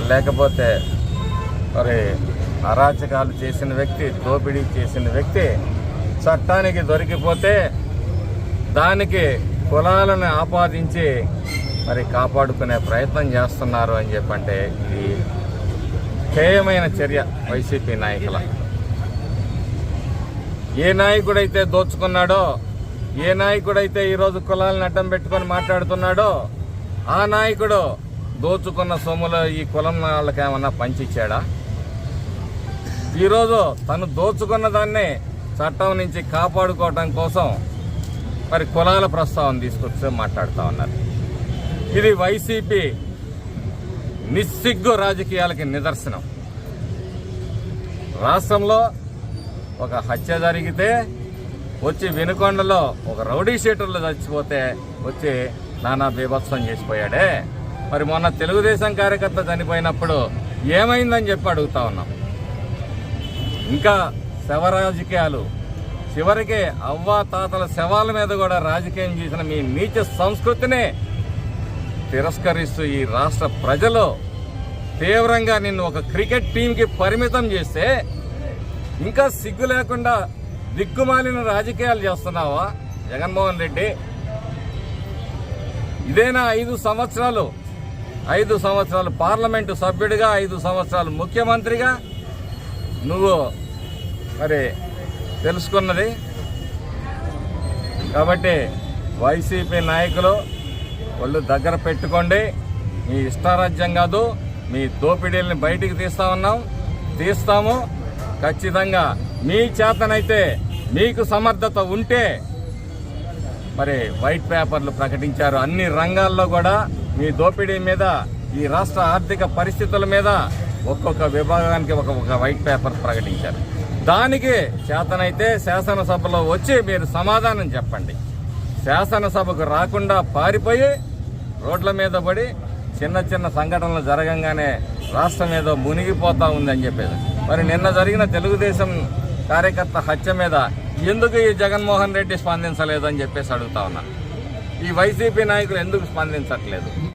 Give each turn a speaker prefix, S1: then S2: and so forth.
S1: లేకపోతే మరి అరాచకాలు చేసిన వ్యక్తి దోపిడీ చేసిన వ్యక్తి చట్టానికి దొరికిపోతే దానికి కులాలను ఆపాదించి మరి కాపాడుకునే ప్రయత్నం చేస్తున్నారు అని చెప్పంటే ఇది హేయమైన చర్య వైసీపీ నాయకుల. ఏ నాయకుడైతే దోచుకున్నాడో ఏ నాయకుడైతే ఈరోజు కులాలను అడ్డం పెట్టుకొని మాట్లాడుతున్నాడో ఆ నాయకుడు దోచుకున్న సొమ్ములో ఈ కులం వాళ్ళకి ఏమన్నా పంచిచ్చాడా? ఈరోజు తను దోచుకున్న దాన్ని చట్టం నుంచి కాపాడుకోవటం కోసం మరి కులాల ప్రస్తావన తీసుకొచ్చి మాట్లాడుతూ ఉన్నారు. ఇది వైసీపీ నిస్సిగ్గు రాజకీయాలకి నిదర్శనం. రాష్ట్రంలో ఒక హత్య జరిగితే వచ్చి వినుకొండలో ఒక రౌడీ షీటర్లు చచ్చిపోతే వచ్చి నానా బీభత్సం చేసిపోయాడే. మరి మొన్న తెలుగుదేశం కార్యకర్త చనిపోయినప్పుడు ఏమైందని చెప్పి అడుగుతా ఉన్నాం. ఇంకా శవ రాజకీయాలు చివరికి అవ్వా తాతల శవాల మీద కూడా రాజకీయం చేసిన మీ నీచ సంస్కృతిని తిరస్కరిస్తూ ఈ రాష్ట్ర ప్రజలు తీవ్రంగా నిన్ను ఒక క్రికెట్ టీంకి పరిమితం చేస్తే ఇంకా సిగ్గు లేకుండా దిక్కుమాలిన రాజకీయాలు చేస్తున్నావా జగన్మోహన్ రెడ్డి? ఇదేనా ఐదు సంవత్సరాలు ఐదు సంవత్సరాలు పార్లమెంటు సభ్యుడిగా ఐదు సంవత్సరాలు ముఖ్యమంత్రిగా. నువ్వు మరి తెలుసుకున్నది. కాబట్టి వైసీపీ నాయకులు వాళ్ళు దగ్గర పెట్టుకోండి. మీ ఇష్టారాజ్యం కాదు మీ దోపిడీల్ని బయటికి తీస్తా ఉన్నాం. తీస్తాము. ఖచ్చితంగా మీ చేతనైతే మీకు సమర్థత ఉంటే మరి వైట్ పేపర్లు ప్రకటించారు. అన్ని రంగాల్లో కూడా ఈ దోపిడీ మీద ఈ రాష్ట్ర ఆర్థిక పరిస్థితుల మీద ఒక్కొక్క విభాగానికి ఒక ఒక వైట్ పేపర్ ప్రకటించారు. దానికి చేతనైతే శాసనసభలో వచ్చి మీరు సమాధానం చెప్పండి. శాసనసభకు రాకుండా పారిపోయి రోడ్ల మీద పడి చిన్న చిన్న సంఘటనలు జరగంగానే రాష్ట్రం ఏదో మునిగిపోతా ఉందని చెప్పేది మరి నిన్న జరిగిన తెలుగుదేశం కార్యకర్త హత్య మీద ఎందుకు ఈ జగన్మోహన్ రెడ్డి స్పందించలేదు అని చెప్పేసి అడుగుతా ఉన్నా. ఈ వైసీపీ నాయకులు ఎందుకు స్పందించట్లేదు?